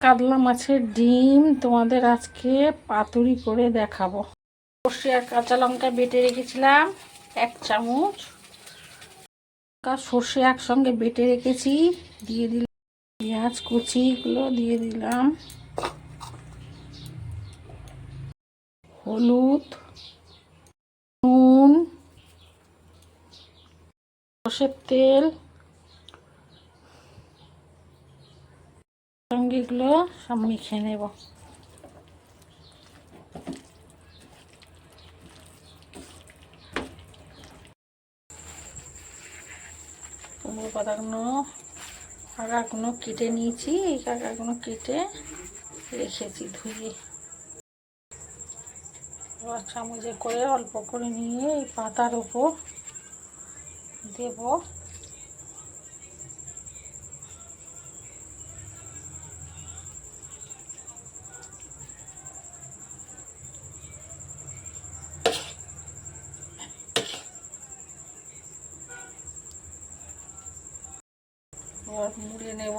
কাতলা মাছের ডিম তোমাদের আজকে পাতুরি করে দেখাবো। সর্ষে আর কাঁচা লঙ্কা বেটে রেখেছিলাম, এক চামচ। সর্ষে একসঙ্গে বেটে রেখেছি, দিয়ে দিলাম পেঁয়াজ কুচিগুলো দিয়ে দিলাম। হলুদ, নুন, সর্ষের তেল সঙ্গে এগুলো সব মেখে নেব। কুমড়ো পাতাগুলো আগাগুলো কেটে নিয়েছি, এই কাকাগুলো কেটে রেখেছি ধুয়ে। এবার চামচে করে অল্প করে নিয়ে এই পাতার উপর দেবো। মুড়ে নেব।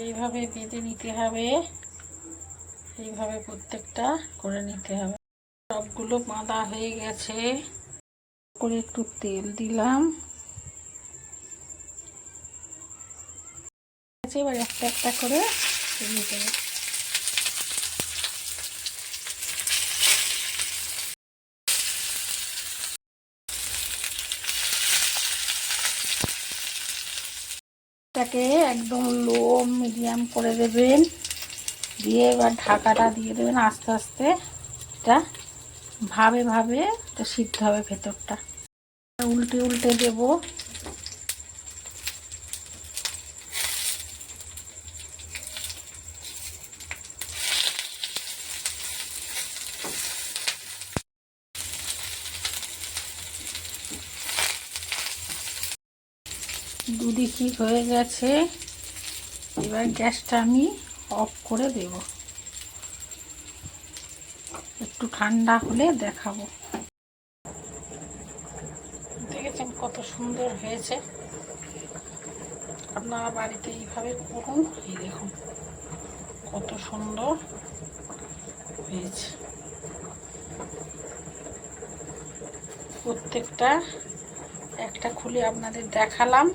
এইভাবে বেঁধে নিতে হবে। এইভাবে প্রত্যেকটা করে নিতে হবে। সবগুলো বাঁধা হয়ে গেছে। করে একটু তেল দিলাম। এবার একটা একটা করে নিতে দেবো এটাকে একদম লো মিডিয়াম করে দেবেন। দিয়ে এবার ঢাকাটা দিয়ে দেবেন আস্তে আস্তে। এটা ভাবে ভাবে এটা সিদ্ধ হবে ভেতরটা। উল্টে উল্টে দেব। দুদিকই হয়ে গেছে। এবার গ্যাসটা আমি অফ করে দেব। একটু ঠান্ডা হলে দেখাবো। দেখেছেন কত সুন্দর হয়েছে। আপনারা বাড়িতে এইভাবে করুন। এই দেখুন, কত সুন্দর হয়েছে। প্রত্যেকটা একটা খুলে আপনাদের দেখালাম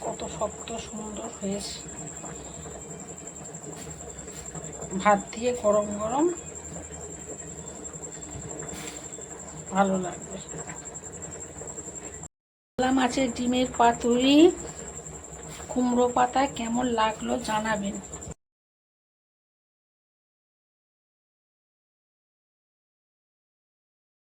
কত শক্ত সুন্দর হয়েছে। ভাত দিয়ে গরম গরম ভালো লাগবে। মাছের ডিমের পাতুরি, কুমড়ো পাতা কেমন লাগল জানাবেন।